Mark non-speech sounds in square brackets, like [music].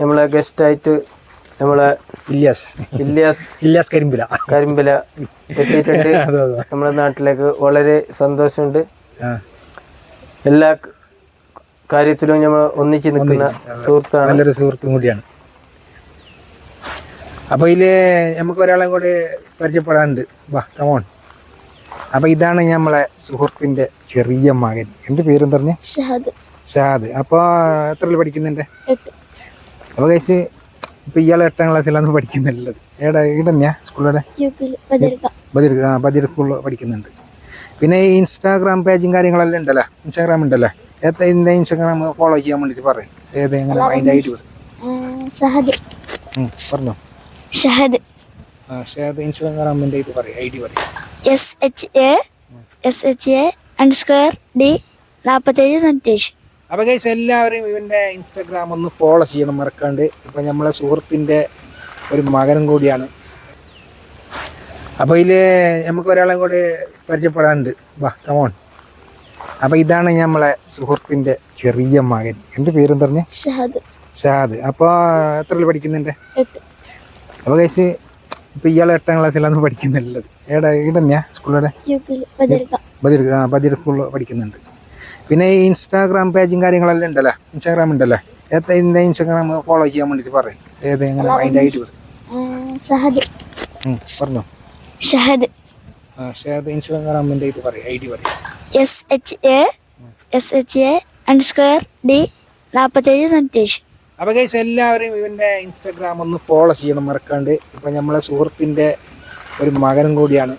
നമ്മളെ ഗസ്റ്റായിട്ട് നമ്മളെ ഇല്യാസ്. ഇല്യാസ് ഇല്യാസ് കരിമ്പില. കരിമ്പില എത്തിയിട്ടുണ്ട്. [laughs] അതെ അതെ. നമ്മുടെ നാട്ടിലേക്ക് വളരെ സന്തോഷമുണ്ട്. എല്ലാ കാര്യത്തിലും നമ്മൾ ഒന്നിച്ച് നിൽക്കുന്ന സുഹൃത്താണ്. നല്ലൊരു സുഹൃത്തും കൂടിയാണ്. അപ്പോൾ ഇതിൽ നമുക്ക് ഒരാളെ കൂടി പരിചയപ്പെടാനുണ്ട്. വാ കമോൺ അപ്പോൾ ഇതാണ് നമ്മളെ സുഹൃത്തിന്റെ ചെറിയ മകൻ. എന്റെ പേരും പറഞ്ഞ? ഷഹദ്. ഷാദ് അപ്പോൾ എത്ര പഠിക്കുന്നുണ്ട്? എട്ട്. അപ്പോൾ കഴിച്ച് ഇപ്പൊ ഇയാൾ എട്ടാം ക്ലാസ്സിലാണ് പഠിക്കുന്നുള്ളത്. ഏടാ ഈടന്നെയാ സ്കൂളിലെ യു പിയിൽ ബദർക ആ ബദിർ സ്കൂളിൽ പഠിക്കുന്നുണ്ട്. പിന്നെ ഈ ഇൻസ്റ്റാഗ്രാം പേജും കാര്യങ്ങളെല്ലാം ഉണ്ടല്ലോ? ഇൻസ്റ്റാഗ്രാം ഉണ്ടല്ലോ? ഏത്ത ഇതിന്റെ ഇൻസ്റ്റാഗ്രാം ഫോളോ ചെയ്യാൻ വേണ്ടിയിട്ട് പറയും. ഏത് എങ്ങനെ അതിന്റെ ഐ ഡി പറഞ്ഞോ. ഷഹദ്. ആ ഷഹദ് ഇൻസ്റ്റാഗ്രാമിന്റെ ഇത് പറയും ഐ ഡി പറയും. S H A S H A underscore D നാൽപ്പത്തേഴ് തൊണ്ണൂറ്റേഴ് അപ്പോൾ ഗൈസ് എല്ലാവരും ഇവന്റെ ഇൻസ്റ്റാഗ്രാം ഒന്ന് ഫോളോ ചെയ്യണം മറക്കാണ്ട്. ഇപ്പം നമ്മളെ സുഹൃത്തിന്റെ ഒരു മകനും കൂടിയാണ്. അപ്പോൾ ഇതിൽ നമുക്ക് ഒരാളെ കൂടി പരിചയപ്പെടാനുണ്ട്. വാ കമോൺ അപ്പോൾ ഇതാണ് നമ്മളെ സുഹൃത്തിന്റെ ചെറിയ മകൻ. എന്റെ പേരും പറഞ്ഞ് ഷാദ് ഷാദ് അപ്പോൾ എത്രയിൽ പഠിക്കുന്നുണ്ട്? അപ്പോൾ ഗൈസ് ഇപ്പോൾ ഇയാൾ എട്ടാം ക്ലാസ്സിലാണ് പഠിക്കുന്നുള്ളത്. ഏടാ ഈടന്നെയാ സ്കൂളിലൂടെ ബദിർ ആ ബദിർ സ്കൂളിൽ പഠിക്കുന്നുണ്ട്. പിന്നെ ഈ ഇൻസ്റ്റാഗ്രാം പേജും കാര്യങ്ങളെല്ലാം ഉണ്ടല്ലോ? ഇൻസ്റ്റാഗ്രാം ഉണ്ടല്ലോ? ഇതിന്റെ ഇൻസ്റ്റാഗ്രാം ഫോളോ ചെയ്യാൻ വേണ്ടിയിട്ട് പറയും. ഏത് എങ്ങനെ അതിന്റെ ഐ ഡി ഷഹദ്. പറഞ്ഞോ. ഷഹദ്. ആ ഷാദ് ഇൻസ്റ്റാഗ്രാമിന്റെ ഇത് പറയും ഐ ഡി പറയും. S H A S H A underscore D നാൽപ്പത്തേഴ് തൊണ്ണൂറ്റേഴ് അപ്പോൾ ഗൈസ് എല്ലാവരും ഇവന്റെ ഇൻസ്റ്റാഗ്രാം ഒന്ന് ഫോളോ ചെയ്യണം മറക്കാണ്ട്. ഇപ്പം നമ്മളെ സുഹൃത്തിന്റെ ഒരു മകനും കൂടിയാണ്.